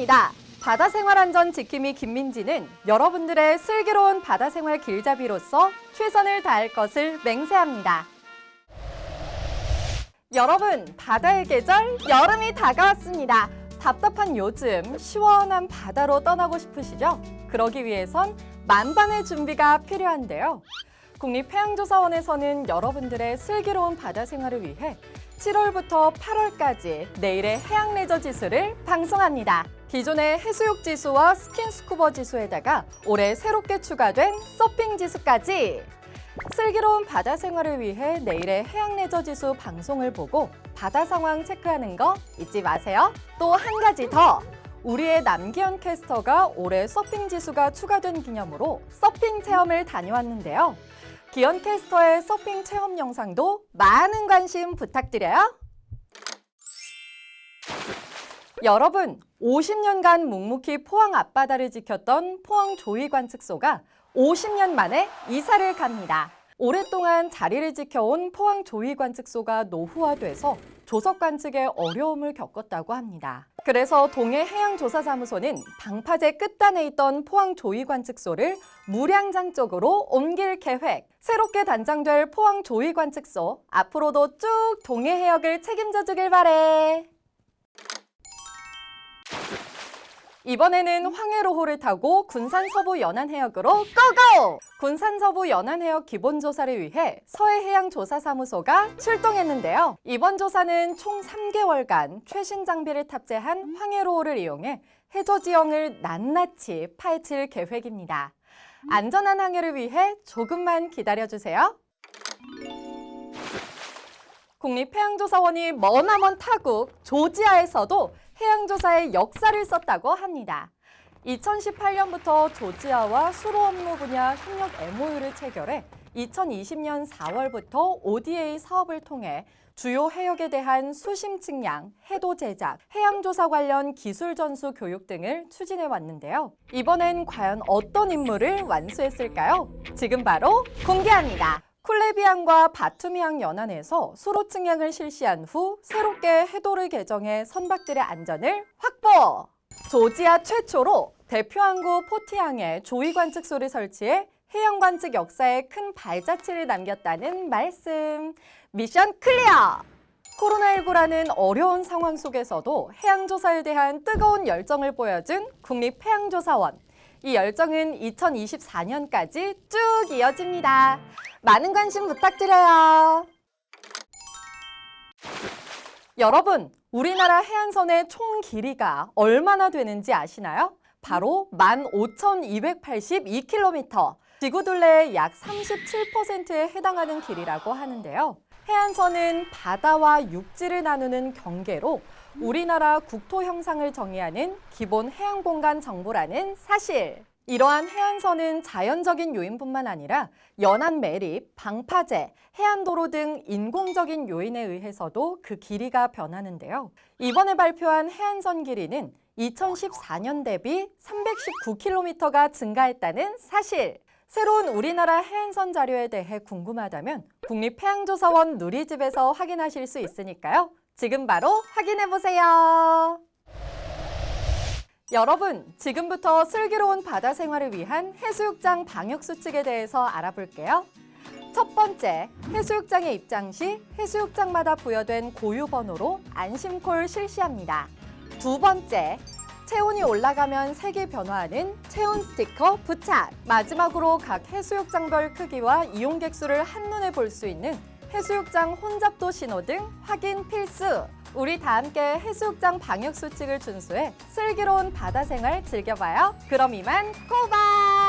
반갑습니다. 바다 생활 안전 지킴이 김민지는 여러분들의 슬기로운 바다 생활 길잡이로서 최선을 다할 것을 맹세합니다. 여러분, 바다의 계절 여름이 다가왔습니다. 답답한 요즘 시원한 바다로 떠나고 싶으시죠? 그러기 위해선 만반의 준비가 필요한데요. 국립해양조사원에서는 여러분들의 슬기로운 바다 생활을 위해 7월부터 8월까지 내일의 해양 레저 지수를 방송합니다. 기존의 해수욕 지수와 스킨스쿠버 지수에다가 올해 새롭게 추가된 서핑 지수까지 슬기로운 바다 생활을 위해 내일의 해양 레저 지수 방송을 보고 바다 상황 체크하는 거 잊지 마세요. 또 한 가지 더. 우리의 남기현 캐스터가 올해 서핑 지수가 추가된 기념으로 서핑 체험을 다녀왔는데요. 기현 캐스터의 서핑 체험 영상도 많은 관심 부탁드려요. 여러분, 50년간 묵묵히 포항 앞바다를 지켰던 포항 조위관측소가 50년 만에 이사를 갑니다. 오랫동안 자리를 지켜온 포항 조위관측소가 노후화돼서 조석 관측에 어려움을 겪었다고 합니다. 그래서 동해해양조사사무소는 방파제 끝단에 있던 포항 조위관측소를 무량장 쪽으로 옮길 계획. 새롭게 단장될 포항 조위관측소 앞으로도 쭉 동해 해역을 책임져 주길 바래. 이번에는 황해로호를 타고 군산 서부 연안해역으로 고고! 군산 서부 연안해역 기본조사를 위해 서해해양조사사무소가 출동했는데요. 이번 조사는 총 3개월간 최신 장비를 탑재한 황해로호를 이용해 해저 지형을 낱낱이 파헤칠 계획입니다. 안전한 항해를 위해 조금만 기다려주세요. 국립해양조사원이 머나먼 타국 조지아에서도 해양조사의 역사를 썼다고 합니다. 2018년부터 조지아와 수로 업무 분야 협력 MOU를 체결해 2020년 4월부터 ODA 사업을 통해 주요 해역에 대한 수심 측량, 해도 제작, 해양조사 관련 기술 전수 교육 등을 추진해 왔는데요. 이번엔 과연 어떤 임무를 완수했을까요? 지금 바로 공개합니다. 쿨레비앙과 바투미앙 연안에서 수로 측량을 실시한 후 새롭게 해도를 개정해 선박들의 안전을 확보! 조지아 최초로 대표 항구 포티항에 조위 관측소를 설치해 해양 관측 역사에 큰 발자취를 남겼다는 말씀. 미션 클리어! 코로나19라는 어려운 상황 속에서도 해양조사에 대한 뜨거운 열정을 보여준 국립해양조사원. 이 열정은 2024년까지 쭉 이어집니다. 많은 관심 부탁드려요. 여러분, 우리나라 해안선의 총 길이가 얼마나 되는지 아시나요? 바로 15,282km. 지구 둘레의 약 37%에 해당하는 길이라고 하는데요. 해안선은 바다와 육지를 나누는 경계로 우리나라 국토 형상을 정의하는 기본 해양 공간 정보라는 사실. 이러한 해안선은 자연적인 요인뿐만 아니라 연안 매립, 방파제, 해안도로 등 인공적인 요인에 의해서도 그 길이가 변하는데요. 이번에 발표한 해안선 길이는 2014년 대비 319km가 증가했다는 사실. 새로운 우리나라 해안선 자료에 대해 궁금하다면 국립해양조사원 누리집에서 확인하실 수 있으니까요. 지금 바로 확인해 보세요. 여러분, 지금부터 슬기로운 바다 생활을 위한 해수욕장 방역 수칙에 대해서 알아볼게요. 첫 번째, 해수욕장에 입장 시 해수욕장마다 부여된 고유 번호로 안심콜 실시합니다. 두 번째, 체온이 올라가면 색이 변화하는 체온 스티커 부착. 마지막으로 각 해수욕장별 크기와 이용객 수를 한눈에 볼 수 있는 해수욕장 혼잡도 신호 등 확인 필수. 우리 다 함께 해수욕장 방역 수칙을 준수해 슬기로운 바다 생활 즐겨봐요. 그럼 이만 꼬박!